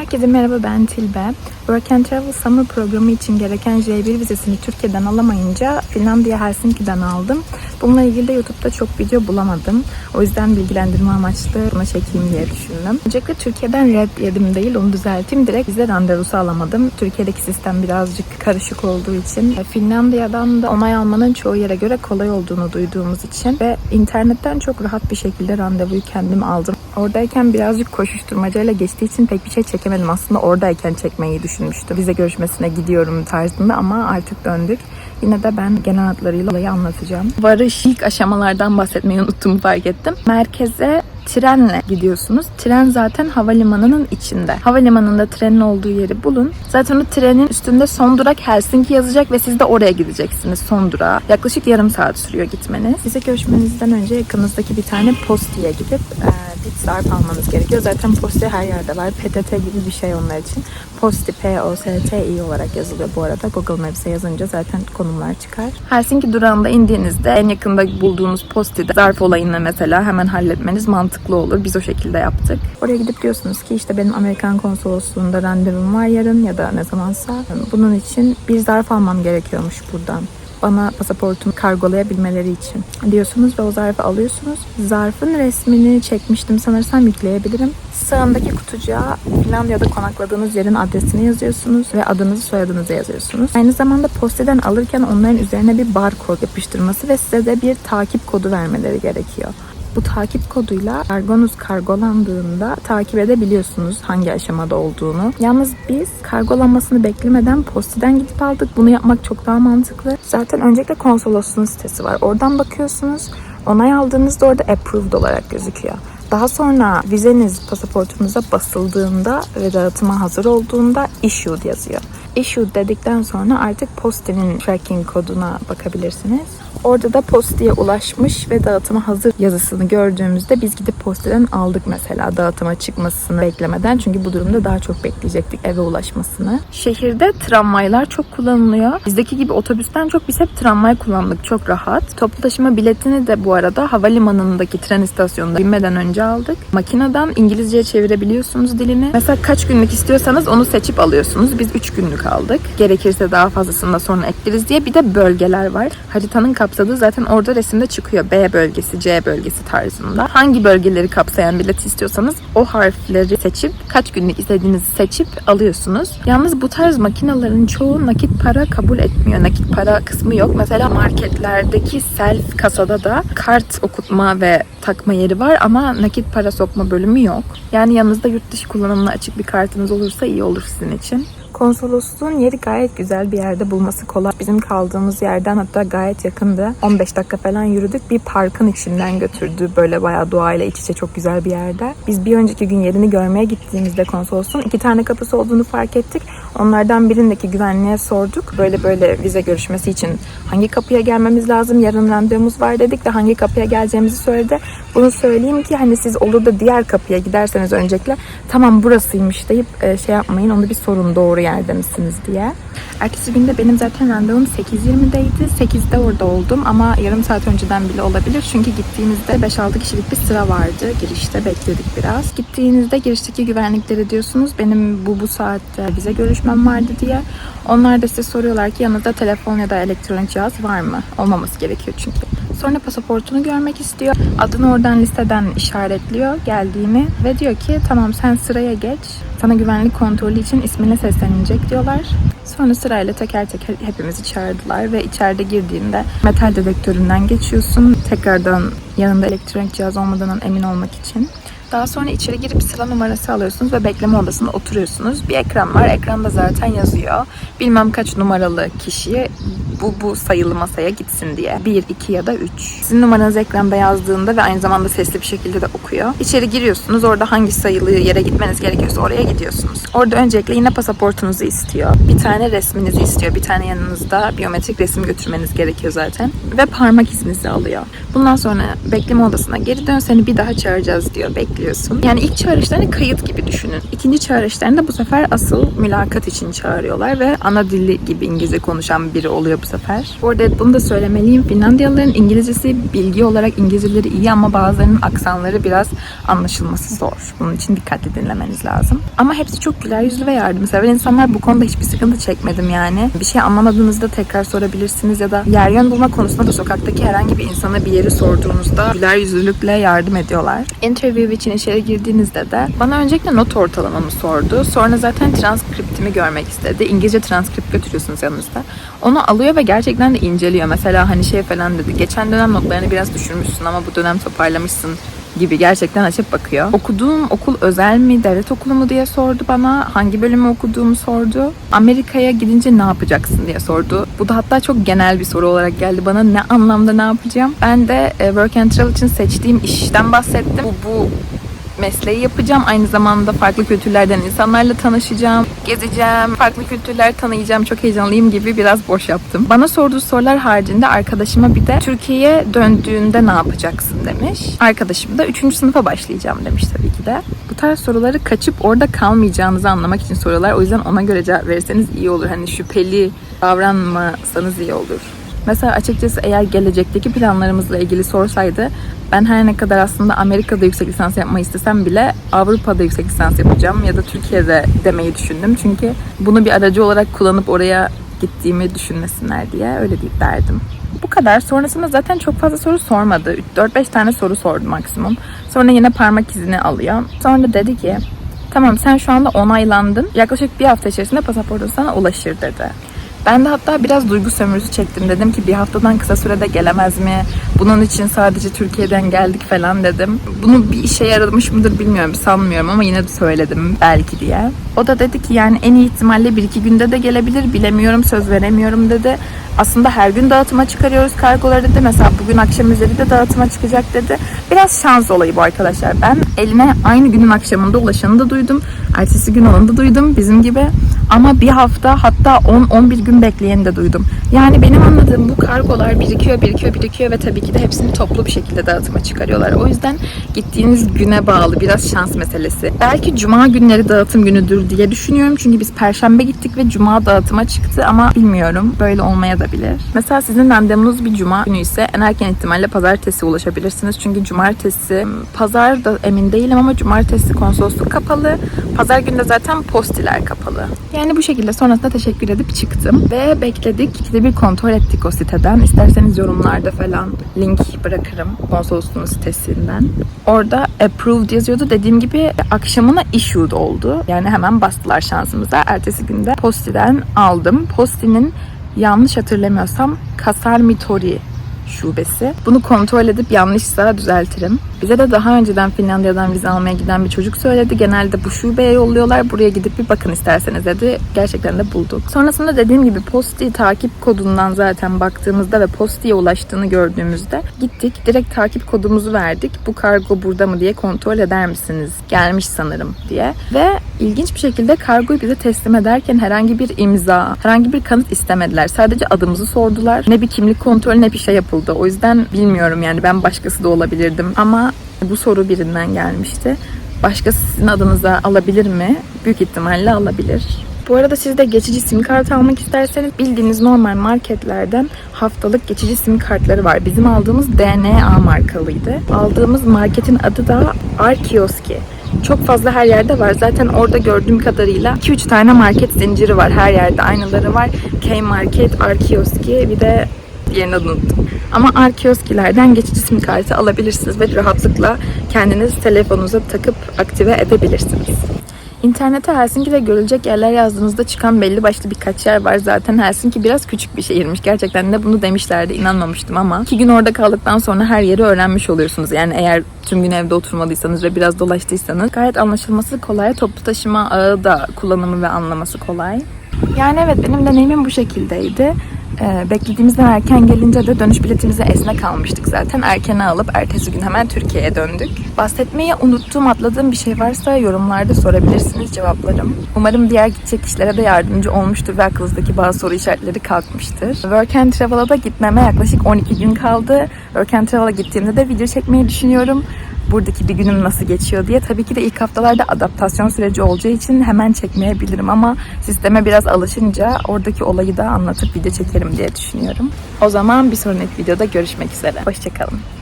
Herkese merhaba ben Tilbe. Work and Travel Summer programı için gereken J1 vizesini Türkiye'den alamayınca Finlandiya Helsinki'den aldım. Bununla ilgili de YouTube'da çok video bulamadım. O yüzden bilgilendirme amaçlı buna çekeyim diye düşündüm. Öncelikle Türkiye'den red yedim değil onu düzelteyim. Direkt vize randevusu alamadım. Türkiye'deki sistem birazcık karışık olduğu için. E, Finlandiya'dan da onay almanın çoğu yere göre kolay olduğunu duyduğumuz için ve internetten çok rahat bir şekilde randevuyu kendim aldım. Oradayken birazcık koşuşturmacayla geçtiği için pek bir şey çekemedim. Aslında oradayken çekmeyi düşünmüştüm. Vize görüşmesine gidiyorum tarzında ama artık döndük. Yine de ben genel hatlarıyla olayı anlatacağım. Varış ilk aşamalardan bahsetmeyi unuttuğumu fark ettim. Merkeze trenle gidiyorsunuz. Tren zaten havalimanının içinde. Havalimanında trenin olduğu yeri bulun. Zaten o trenin üstünde son durak Helsinki yazacak ve siz de oraya gideceksiniz son durağa. Yaklaşık yarım saat sürüyor gitmeniz. Vize görüşmenizden önce yakınızdaki bir tane postiye gidip e, bir zarf almanız gerekiyor. Zaten posti her yerde var. PTT gibi bir şey onlar için. Posti P-O-S-T-I olarak yazılıyor bu arada. Google Maps'e yazınca zaten konumlar çıkar. Helsinki durağında indiğinizde en yakında bulduğunuz postide zarf olayını mesela hemen halletmeniz mantıklı olur. Biz o şekilde yaptık. Oraya gidip diyorsunuz ki işte benim Amerikan konsolosluğunda randevum var yarın ya da ne zamansa. Bunun için bir zarf almam gerekiyormuş buradan bana pasaportumu kargolayabilmeleri için diyorsunuz ve o zarfı alıyorsunuz. Zarfın resmini çekmiştim sanırsam yükleyebilirim. Sağındaki kutucuğa Finlandiya'da konakladığınız yerin adresini yazıyorsunuz ve adınızı soyadınızı yazıyorsunuz. Aynı zamanda posteden alırken onların üzerine bir barkod yapıştırması ve size de bir takip kodu vermeleri gerekiyor. Bu takip koduyla kargonuz kargolandığında takip edebiliyorsunuz hangi aşamada olduğunu. Yalnız biz kargolanmasını beklemeden postiden gidip aldık. Bunu yapmak çok daha mantıklı. Zaten öncelikle konsolosluğun sitesi var. Oradan bakıyorsunuz. Onay aldığınızda orada approved olarak gözüküyor. Daha sonra vizeniz pasaportunuza basıldığında ve dağıtıma hazır olduğunda issued yazıyor. Issued dedikten sonra artık Posti'nin tracking koduna bakabilirsiniz. Orada da Posti'ye ulaşmış ve dağıtıma hazır yazısını gördüğümüzde biz gidip Posti'den aldık mesela dağıtıma çıkmasını beklemeden. Çünkü bu durumda daha çok bekleyecektik eve ulaşmasını. Şehirde tramvaylar çok kullanılıyor. Bizdeki gibi otobüsten çok biz hep tramvay kullandık. Çok rahat. Toplu taşıma biletini de bu arada havalimanındaki tren istasyonunda binmeden önce aldık. Makineden İngilizceye çevirebiliyorsunuz dilini. Mesela kaç günlük istiyorsanız onu seçip alıyorsunuz. Biz 3 günlük aldık. Gerekirse daha fazlasını da sonra ekleriz diye. Bir de bölgeler var. Haritanın kapsadığı zaten orada resimde çıkıyor. B bölgesi, C bölgesi tarzında. Hangi bölgeleri kapsayan bilet istiyorsanız o harfleri seçip kaç günlük istediğinizi seçip alıyorsunuz. Yalnız bu tarz makinelerin çoğu nakit para kabul etmiyor. Nakit para kısmı yok. Mesela marketlerdeki self kasada da kart okutma ve takma yeri var ama nakit para sokma bölümü yok. Yani yanınızda yurt dışı kullanımına açık bir kartınız olursa iyi olur sizin için. Konsolosluğun yeri gayet güzel bir yerde bulması kolay. Bizim kaldığımız yerden hatta gayet yakındı. 15 dakika falan yürüdük. Bir parkın içinden götürdü. Böyle bayağı doğayla iç içe çok güzel bir yerde. Biz bir önceki gün yerini görmeye gittiğimizde konsolosluğun iki tane kapısı olduğunu fark ettik. Onlardan birindeki güvenliğe sorduk. Böyle böyle vize görüşmesi için hangi kapıya gelmemiz lazım? Yarın randevumuz var dedik de hangi kapıya geleceğimizi söyledi. Bunu söyleyeyim ki hani siz olur da diğer kapıya giderseniz öncelikle tamam burasıymış deyip e, şey yapmayın. Onu bir sorun doğru yerde misiniz diye. Ertesi günde benim zaten randevum 8.20'deydi. 8'de orada oldum ama yarım saat önceden bile olabilir. Çünkü gittiğimizde 5-6 kişilik bir sıra vardı. Girişte bekledik biraz. Gittiğinizde girişteki güvenliklere diyorsunuz benim bu bu saatte vize görüşmem vardı diye. Onlar da size soruyorlar ki yanınızda telefon ya da elektronik cihaz var mı? Olmaması gerekiyor çünkü. Sonra pasaportunu görmek istiyor. Adını oradan listeden işaretliyor geldiğini ve diyor ki tamam sen sıraya geç. Sana güvenlik kontrolü için ismine seslenecek diyorlar. Sonra sırayla teker teker hepimizi çağırdılar ve içeride girdiğinde metal dedektöründen geçiyorsun. Tekrardan yanında elektronik cihaz olmadığından emin olmak için. Daha sonra içeri girip sıra numarası alıyorsunuz ve bekleme odasında oturuyorsunuz. Bir ekran var. Ekranda zaten yazıyor. Bilmem kaç numaralı kişi bu bu sayılı masaya gitsin diye. 1, 2 ya da 3. Sizin numaranız ekranda yazdığında ve aynı zamanda sesli bir şekilde de okuyor. İçeri giriyorsunuz. Orada hangi sayılı yere gitmeniz gerekiyorsa oraya gidiyorsunuz. Orada öncelikle yine pasaportunuzu istiyor. Bir tane resminizi istiyor. Bir tane yanınızda biyometrik resim götürmeniz gerekiyor zaten. Ve parmak izinizi alıyor. Bundan sonra bekleme odasına geri dön seni bir daha çağıracağız diyor. Bekliyorsun. Yani ilk çağrışlarını kayıt gibi düşünün. İkinci çağrışlarında bu sefer asıl mülakat için çağırıyorlar ve ana dili gibi İngilizce konuşan biri oluyor bu sefer. Bu bunu da söylemeliyim. Finlandiyalıların İngilizcesi bilgi olarak İngilizceleri iyi ama bazılarının aksanları biraz anlaşılması zor. Bunun için dikkatli dinlemeniz lazım. Ama hepsi çok güler yüzlü ve yardımsever insanlar. Bu konuda hiçbir sıkıntı çekmedim yani. Bir şey anlamadığınızda tekrar sorabilirsiniz ya da yer yön bulma konusunda da sokaktaki herhangi bir insana bir yeri sorduğunuzda güler yüzlülükle yardım ediyorlar. Interview için içeri girdiğinizde de bana öncelikle not ortalamamı sordu. Sonra zaten transkriptimi görmek istedi. İngilizce transkript götürüyorsunuz yanınızda. Onu alıyor ve gerçekten de inceliyor. Mesela hani şey falan dedi. Geçen dönem notlarını biraz düşürmüşsün ama bu dönem toparlamışsın gibi gerçekten açıp bakıyor. Okuduğum okul özel mi, devlet okulu mu diye sordu bana. Hangi bölümü okuduğumu sordu. Amerika'ya gidince ne yapacaksın diye sordu. Bu da hatta çok genel bir soru olarak geldi bana. Ne anlamda ne yapacağım? Ben de e, Work and Travel için seçtiğim işten bahsettim. Bu, bu mesleği yapacağım. Aynı zamanda farklı kültürlerden insanlarla tanışacağım, gezeceğim, farklı kültürler tanıyacağım. Çok heyecanlıyım gibi biraz boş yaptım. Bana sorduğu sorular haricinde arkadaşıma bir de Türkiye'ye döndüğünde ne yapacaksın demiş. Arkadaşım da 3. sınıfa başlayacağım demiş tabii ki de. Bu tarz soruları kaçıp orada kalmayacağınızı anlamak için soruyorlar. O yüzden ona göre cevap verirseniz iyi olur. Hani şüpheli davranmasanız iyi olur. Mesela açıkçası eğer gelecekteki planlarımızla ilgili sorsaydı ben her ne kadar aslında Amerika'da yüksek lisans yapmayı istesem bile Avrupa'da yüksek lisans yapacağım ya da Türkiye'de demeyi düşündüm. Çünkü bunu bir aracı olarak kullanıp oraya gittiğimi düşünmesinler diye öyle deyip derdim. Bu kadar. Sonrasında zaten çok fazla soru sormadı. 4-5 tane soru sordu maksimum. Sonra yine parmak izini alıyor. Sonra dedi ki tamam sen şu anda onaylandın. Yaklaşık bir hafta içerisinde pasaportun sana ulaşır dedi. Ben de hatta biraz duygu sömürüsü çektim. Dedim ki bir haftadan kısa sürede gelemez mi? Bunun için sadece Türkiye'den geldik falan dedim. Bunu bir işe yaramış mıdır bilmiyorum, sanmıyorum ama yine de söyledim belki diye. O da dedi ki yani en iyi ihtimalle bir iki günde de gelebilir. Bilemiyorum, söz veremiyorum dedi. Aslında her gün dağıtıma çıkarıyoruz kargoları dedi. Mesela bugün akşam üzeri de dağıtıma çıkacak dedi. Biraz şans olayı bu arkadaşlar. Ben eline aynı günün akşamında ulaşanı da duydum. Ertesi gün olanı da duydum bizim gibi. Ama bir hafta hatta 10-11 gün bekleyeni de duydum. Yani benim anladığım bu kargolar birikiyor, birikiyor, birikiyor ve tabii ki de hepsini toplu bir şekilde dağıtıma çıkarıyorlar. O yüzden gittiğiniz güne bağlı biraz şans meselesi. Belki cuma günleri dağıtım günüdür diye düşünüyorum. Çünkü biz perşembe gittik ve cuma dağıtıma çıktı ama bilmiyorum. Böyle olmaya da bilir. Mesela sizin randevunuz bir cuma günü ise en erken ihtimalle pazartesi ulaşabilirsiniz. Çünkü cumartesi, pazar da emin değilim ama cumartesi konsolosluk kapalı. Pazar günü de zaten postiler kapalı. Yani bu şekilde sonrasında teşekkür edip çıktım. Ve bekledik. İkide bir kontrol ettik o siteden. İsterseniz yorumlarda falan link bırakırım konsolosluğun sitesinden. Orada approved yazıyordu. Dediğim gibi akşamına issued oldu. Yani hemen bastılar şansımıza. Ertesi günde Posti'den aldım. Posti'nin yanlış hatırlamıyorsam Kasarmitori şubesi. Bunu kontrol edip yanlışsa düzeltirim. Bize de daha önceden Finlandiya'dan vize almaya giden bir çocuk söyledi. Genelde bu şubeye yolluyorlar. Buraya gidip bir bakın isterseniz dedi. Gerçekten de bulduk. Sonrasında dediğim gibi Posti takip kodundan zaten baktığımızda ve Posti'ye ulaştığını gördüğümüzde gittik. Direkt takip kodumuzu verdik. Bu kargo burada mı diye kontrol eder misiniz? Gelmiş sanırım diye. Ve ilginç bir şekilde kargoyu bize teslim ederken herhangi bir imza, herhangi bir kanıt istemediler. Sadece adımızı sordular. Ne bir kimlik kontrolü ne bir şey yapıldı. O yüzden bilmiyorum yani ben başkası da olabilirdim. Ama bu soru birinden gelmişti. Başkası sizin adınıza alabilir mi? Büyük ihtimalle alabilir. Bu arada siz de geçici sim kart almak isterseniz bildiğiniz normal marketlerden haftalık geçici sim kartları var. Bizim aldığımız DNA markalıydı. Aldığımız marketin adı da Arkioski. Çok fazla her yerde var. Zaten orada gördüğüm kadarıyla 2-3 tane market zinciri var. Her yerde aynıları var. K-Market, Arkioski bir de adını unuttum. Ama Arkioskilerden geçici sim kartı alabilirsiniz ve rahatlıkla kendiniz telefonunuza takıp aktive edebilirsiniz. İnternete Helsinki'de görülecek yerler yazdığınızda çıkan belli başlı birkaç yer var. Zaten Helsinki biraz küçük bir şehirmiş. Gerçekten de bunu demişlerdi. inanmamıştım ama iki gün orada kaldıktan sonra her yeri öğrenmiş oluyorsunuz. Yani eğer tüm gün evde oturmadıysanız ve biraz dolaştıysanız gayet anlaşılması kolay. Toplu taşıma ağı da kullanımı ve anlaması kolay. Yani evet benim deneyimim bu şekildeydi. Ee, beklediğimizden erken gelince de dönüş biletimizi esnek almıştık zaten. Erkene alıp ertesi gün hemen Türkiye'ye döndük. Bahsetmeyi unuttuğum, atladığım bir şey varsa yorumlarda sorabilirsiniz cevaplarım. Umarım diğer gidecek kişilere de yardımcı olmuştur ve aklınızdaki bazı soru işaretleri kalkmıştır. Work and Travel'a da gitmeme yaklaşık 12 gün kaldı. Work and Travel'a gittiğimde de video çekmeyi düşünüyorum. Buradaki bir günüm nasıl geçiyor diye. Tabii ki de ilk haftalarda adaptasyon süreci olacağı için hemen çekmeyebilirim ama sisteme biraz alışınca oradaki olayı da anlatıp video çekerim diye düşünüyorum. O zaman bir sonraki videoda görüşmek üzere. Hoşçakalın.